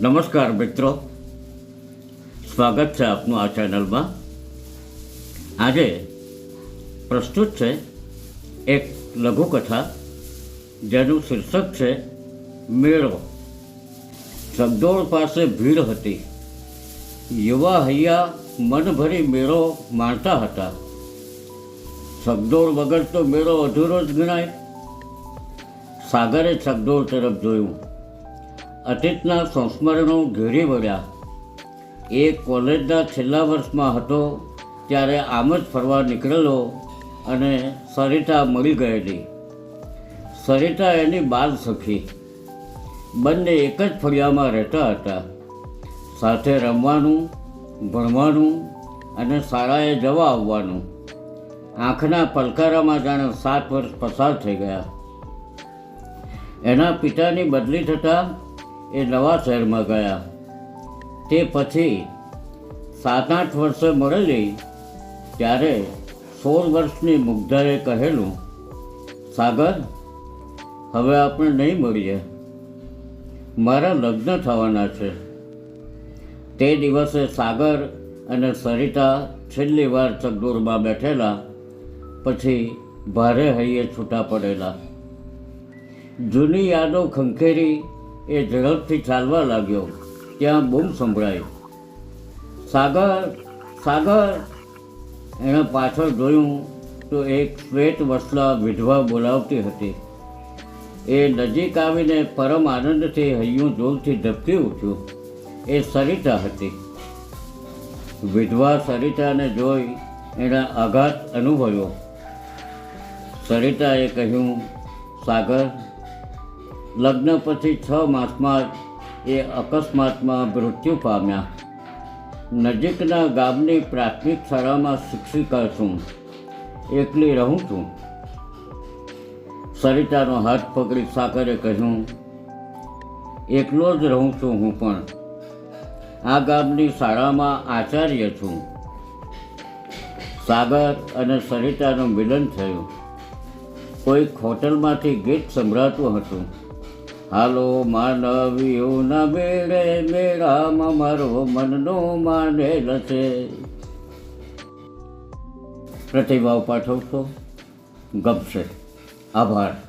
નમસ્કાર મિત્રો. સ્વાગત છે આપનું આ ચેનલમાં. આજે પ્રસ્તુત છે એક લઘુકથા, જેનું શીર્ષક છે મેળો. સગડોળ પાસે ભીડ હતી. યુવા હૈયા મનભરી મેળો માણતા હતા. સગડોળ વગર તો મેળો અધૂરો જ ગણાય. સાગરે સગડોળ તરફ જોયું. અતીતના સંસ્મરણો ઘેરી વળ્યા. એ કોલેજના છેલ્લા વર્ષમાં હતો ત્યારે આમ જ ફરવા નીકળેલો અને સરિતા મળી ગયેલી. સરિતા એની બાલ સખી. બંને એક જ ફળિયામાં રહેતા હતા. સાથે રમવાનું, ભણવાનું અને શાળાએ જવા આવવાનું. આંખના પલકારામાં જાણે સાત વર્ષ પસાર થઈ ગયા. એના પિતાની બદલી થતાં એ નવા શહેરમાં ગયા. તે પછી સાત આઠ વર્ષે મળેલી ત્યારે સોળ વર્ષની મુગ્ધાએ કહેલું, સાગર, હવે આપણે નહીં મળીએ. મારા લગ્ન થવાના છે. તે દિવસે સાગર અને સરિતા છેલ્લી વાર ચકડોરમાં બેઠેલા, પછી ભારે હૈયે છૂટા પડેલા. જૂની યાદો ખંખેરી એ ઝડપથી ચાલવા લાગ્યો. ત્યાં બૂમ સંભળાઈ. સાગર સાગર. એણે પાછળ જોયું તો એક શ્વેત વસલા વિધવા બોલાવતી હતી. એ નજીક આવીને પરમ આનંદથી હૈયું જોરથી ધબકી ઉઠ્યું. એ સરિતા હતી. વિધવા સરિતાને જોઈ એણે આઘાત અનુભવ્યો. સરિતાએ કહ્યું, સાગર લગ્ન પછી છ માસમાં એ અકસ્માતમાં મૃત્યુ પામ્યા. નજીકના ગામની પ્રાથમિક શાળામાં શિક્ષિકા છું. એકલી રહું છું. સરિતાનો હાથ પકડી સાગરે કહ્યું, એકલો જ રહું છું હું પણ. આ ગામની શાળામાં આચાર્ય છું. સાગર અને સરિતાનું મિલન થયું. કોઈક હોટલમાંથી ગીત સંભળાતું હતું. હાલો માનવીઓના બેડે મેળામાં મારો મનનો માનેલ છે. પ્રતિભાવ પાઠવશો? ગમશે. આભાર.